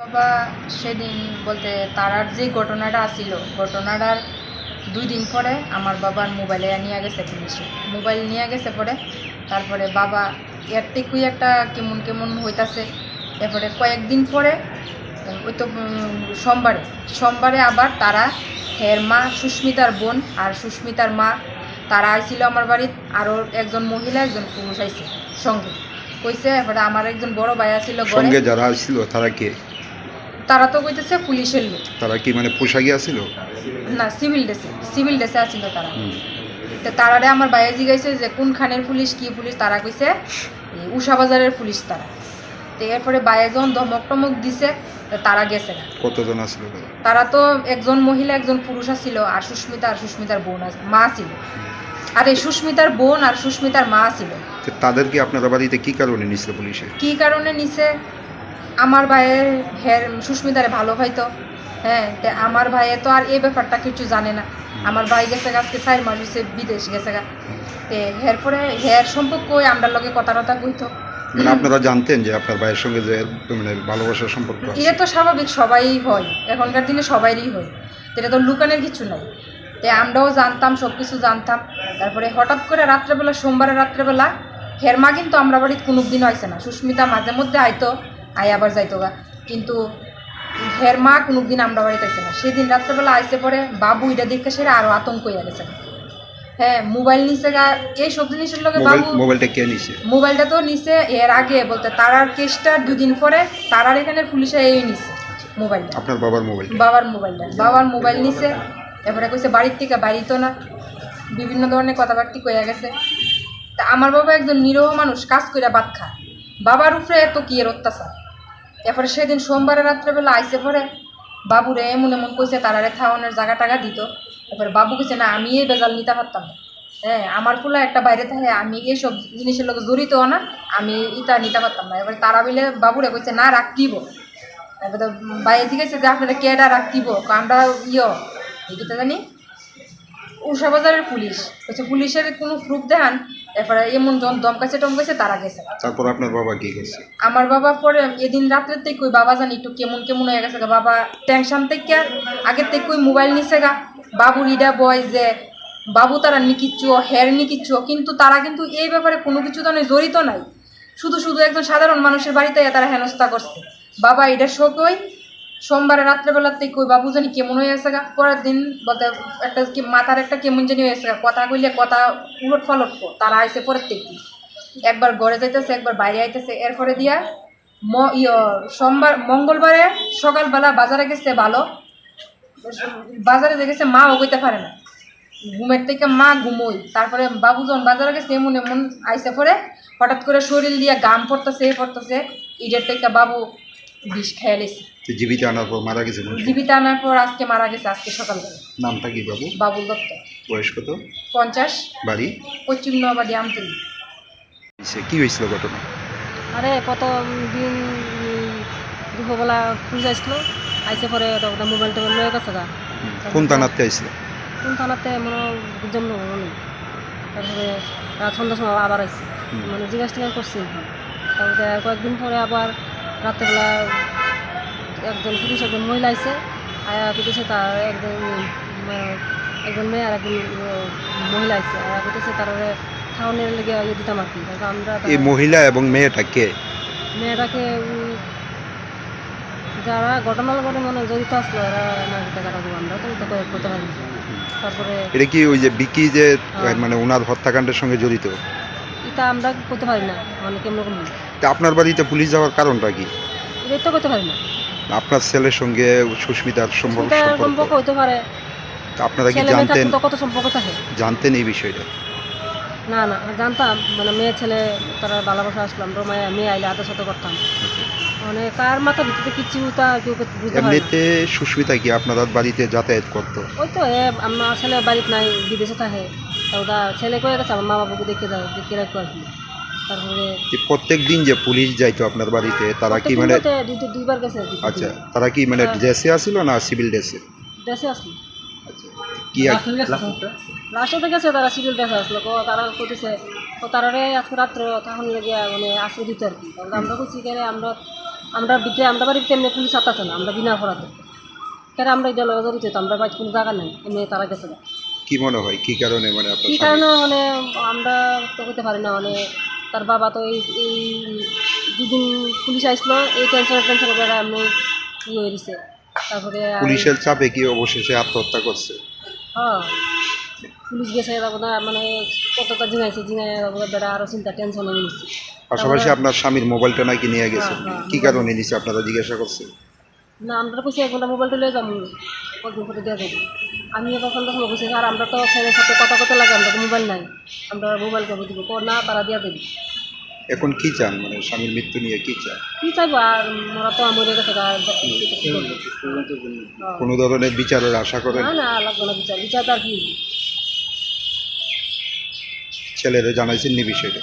বাবা সেদিন বলতে তারার যে ঘটনাটা আসিল ঘটনাটার দুই দিন পরে আমার বাবার মোবাইলে নিয়ে গেছে পুলিশে মোবাইল নিয়ে গেছে পরে, তারপরে বাবা এর থেকেই একটা কেমন কেমন হইতাছে, এরপরে কয়েকদিন পরে ওই তো সোমবারে সোমবারে আবার তারা হের মা সুস্মিতার বোন আর সুস্মিতার মা, তারা আইছিল আমার বাড়ির আরও একজন মহিলা, একজন পুরুষ আইছে সঙ্গে। কইছে এরপরে আমার একজন বড় ভাই আছিল সঙ্গে যারা ছিল তারা কে? তারা তো কইতেছে পুলিশের লোক তারা কি মানে পোশাকি আছিল না সিভিল ড্রেসে সিভিল ড্রেসে আছিল তারা। তো তারারে আমার বাইরে জিগাইছে যে কোন খানের পুলিশ কি পুলিশ? তারা কইছে উষা বাজারের পুলিশ তারা। তো এরপরে বাইরে যখন ধমক টমক দিছে তো তারা গেছে না। কতজন আছিল তারা তো একজন মহিলা একজন পুরুষ ছিল আর সুস্মিতা আর সুস্মিতার বোন আছ- মা ছিল। আর এই সুস্মিতার বোন আর সুস্মিতার মা ছিল। তো তাদেরকে আপনারা বাড়িতে কি কারণে নিছিল পুলিশে? কি কারণে নিছে? আমার ভাইয়ের হের সুস্মিতারে ভালো পাইতো হ্যাঁ তে আমার ভাইয়ে তো আর এই ব্যাপারটা কিছু জানে না। আমার ভাই গেছে গা আজকে চার মাস বিদেশ গেছে গা। তে হের পরে হের সম্পর্ক ওই আমরার লগে কথা টথা কইতো। মানে আপনারা জানতেন যে আপনার ভাইয়ের সঙ্গে যে মানে ভালোবাসার সম্পর্ক আছে? এটা তো স্বাভাবিক সবাই হয়। এখনকার দিনে সবাইরই হয়। এটা তো লুকানের কিছু নাই। তে আমরাও জানতাম সব কিছু জানতাম। তারপরে হঠাৎ করে রাত্রেবেলা সোমবারে রাত্রেবেলা হের মা কিন্তু আমরা বাড়িতে কোনো দিন হয়েছে না। সুস্মিতা মাঝে মধ্যে আইতো। আই আবার যাইতো গা। কিন্তু হের মা কোনো দিন আমরা বাড়িতে আইছে না। সেদিন রাত্রেবেলা আইসে পরে বাবু এটা দেখে সেটা আরও আতঙ্ক হয়ে গেছে। হ্যাঁ মোবাইল নিচে গা এই সব জিনিসের লগে বাবু মোবাইলটা কে নিছে? মোবাইলটা তো নিছে এর আগে বলতে তারার কেসটার দুদিন পরে তারার এখানে পুলিশে এই নিছে মোবাইলটা। আপনার বাবার মোবাইল। বাবার মোবাইলটা। বাবার মোবাইল নিছে এবারে কইছে বাড়ির থেকে বাড়ি তো না। বিভিন্ন ধরনের কথাবার্তি কইয়া গেছে। তা আমার বাবা একজন নিরহ মানুষ কাজ কইরা বাদ খায়। বাবার উপরে এত কি এর অত্যাচার? এরপরে সেদিন সোমবারে রাত্রেবেলা আইসে পরে বাবুরে এমন এমন কইছে তারারে থাওয়ানোর জায়গা টাকা দিত। এরপরে বাবু কইছে, না, আমি এই বেজাল নিতে পারতাম হ্যাঁ আমার ফুলা একটা বাইরে থাকে, আমি এইসব জিনিসের লোক জড়িত না, আমি ইটা নিতে পারতাম না। এবার তারা মিলে বাবুরে কইছে, না রাখতিব এবার তো বাইরে জিজ্ঞেসে যে, আপনারা কেডা রাখতিব আমরা ইয়। এইটা জানি। উষা বাজারের পুলিশ। বলছে পুলিশের কোনো প্রুফ দেখান। এরপরে এমন যখন দমকাছে টমকাছে তারা গেছে। তারপর আপনার বাবা কি করছে? আমার বাবা পরে এদিন রাত্রের থেকে ওই বাবা জানি একটু কেমন কেমন হয়ে গেছে বাবা টেনশন থেকে আগের থেকে ওই মোবাইল নিছে গা। বাবুর ইডা বয় যে বাবু তারা নিকিচ্ছু হের নিকিচ্ছু কিন্তু তারা কিন্তু এই ব্যাপারে কোনো কিছু তো জড়িত নাই। শুধু শুধু একজন সাধারণ মানুষের বাড়িতে তারা হেনস্থা করছে। বাবা এটা শোক ওই সোমবারে রাত্রেবেলার থেকে ওই বাবু জানি কেমন হয়ে গেছে গা? পরের দিন বলতে, একটা কি মাথার একটা কেমন জানি হয়ে গেছে কথা কইলে কথা উলট ফলট। তারা আইসে পরের থেকে একবার ঘরে যাইতেছে, একবার বাইরে আইতেছে। এরপরে দিয়া ম, ইয়, সোমবার, মঙ্গলবারে সকালবেলা বাজারে গেছে ভালো। বাজারে যে গেছে মাও কইতে পারে না। ঘুমের থেকে মা ঘুমোই তারপরে বাবুজন বাজারে গেছে, এমন এমন আইসে পরে হঠাৎ করে শরীর দিয়ে গাম পড়তেছে এ পড়তেছে। ইডের থেকে বাবু বিষ খেয়ে তো জীবিত আনার পর মারা গেছে জীবিত আনার পর আজকে মারা গেছে আজকে সকালবেলা। নামটা কি বাবু? বাবুল দত্ত। বয়স কত? পঞ্চাশ। বাড়ি? পশ্চিম নবাডি আমতলি। সে কি হয়েছিল ঘটনা? আরে কত দিন দুপুরবেলা পুলিশ আসলো। আইসে পরে তো ওটা মোবাইল টোবাইল লয়ে গেছে গা। কোন থানাতে আইছিল কোন থানাতে মনে হয় বুঝলাম না। মনে তারপরে রাত সন্ধ্যার সময় আবার আইসি। মানে জিজ্ঞাসা টিজ্ঞাসা করছি। তারপরে কয়েকদিন পরে আবার রাত্রেবেলা একজন পুলিশ একজন মহিলা আইসে আয়া পিটেছে তার একজন একজন মেয়ে আর একজন মহিলা আইসে আর পিটেছে তার খাওয়ানোর লেগে ইয়ে দিতাম আর কি। আমরা এই মহিলা এবং মেয়েটা কে? মেয়েটাকে যারা ঘটনার করে মানে জড়িত আসলো এরা টাকাটা আমরা তো এটা করতে পারি তারপরে এটা কি ওই যে বিকি যে হ্যাঁ। মানে ওনার হত্যাকাণ্ডের সঙ্গে জড়িত? এটা আমরা করতে পারি না মানে কেমন রকম তা আপনার বাড়িতে পুলিশ যাওয়ার কারণটা কি? এটা তো করতে পারি না। আপনার ছেলের সঙ্গে সুস্মিতার সম্পর্ক সম্পর্ক? পারে। তা আপনারা কি ছেলে জানতেন? তো কত সম্পর্ক থাকে? জানতেন এই বিষয়টা? না না জানতাম। মানে মেয়ে ছেলে তারা ভালোবাসা আসলাম আমরা মেয়ে আইলে আদর সাথে করতাম। মানে কার মাথা ভিতরে কিচ্ছু তা কেউ বুঝতে পারে না। এমনিতে সুস্মিতা কি আপনার বাড়িতে যাতায়াত করতো? ওই তো এ আমার ছেলে বাড়িতে নাই বিদেশে থাকে। তা ওটা ছেলে কয়ে গেছে আমার মা বাবাকে দেখে যায় দেখে রাখব আর কি। তারপরে প্রত্যেক দিন যে পুলিশ যাইতো আপনার বাড়িতে তারা কি মানে দুইবার গেছে আচ্ছা তারা কি মানে হ্যাঁ। ড্রেসে আসিল না সিভিল ড্রেসে? আসলো। কি এক- লাস্টে গেছে। তারা সিভিল ড্রেসে আসলো। তারা করতেছে তো আজকে রাত্রে তখন মানে আশ্রয় দিত আর কি। আমরা গেলে আমরা আমরা ভিতরে আমরা বাড়িতে এমনি পুলিশ আতাছে না আমরা বিনা অপরাধে। কেন আমরা এটা লগে জড়িত হইতো, আমরা বাড়িতে কোনো জায়গা নেই এমনি তারা গেছে কি মনে হয়? কি কারণে মানে আপনার কী কারণে মানে আমরা তো করতে পারি না মানে তার বাবা তো এই এই দুদিন পুলিশ আসলো এই টেনশনে টেনশনে বেড়া আমি ইয়ে হয়ে দিছে তারপরে পুলিশের চাপে কি অবশেষে আত্মহত্যা করছে? হ্যাঁ পুলিশ গেছে তারপর মানে কতটা জিঙাইছে জিঙাই তারপরে বেড়া আরও চিন্তা টেনশনে নিচ্ছে পাশাপাশি আপনার স্বামীর মোবাইলটা নাকি নিয়ে গেছে হ্যাঁ, হ্যাঁ, কি কারণে নিছে আপনারা জিজ্ঞাসা করছে না আমরা কইছি এক ঘণ্টা মোবাইলটা লয়ে যাব কদিন করে দেওয়া যাবে আমি তখন তখন বলছি আর আমরা তো ছেলের সাথে কথা কথা লাগে আমরা তো মোবাইল নাই। আমরা মোবাইল কবে দিব। কর না তারা দিয়া দেবে এখন কি চান? মানে স্বামীর মৃত্যু নিয়ে কি চান? কি চাইব? আর মোরা তো মরে গেছে গা, কি করব? হ্যাঁ। কোনো ধরনের বিচারের আশা করেন? না না লাগবে না বিচার। বিচার তো আর কি? ছেলেরা জানাইছেন নি বিষয়টা?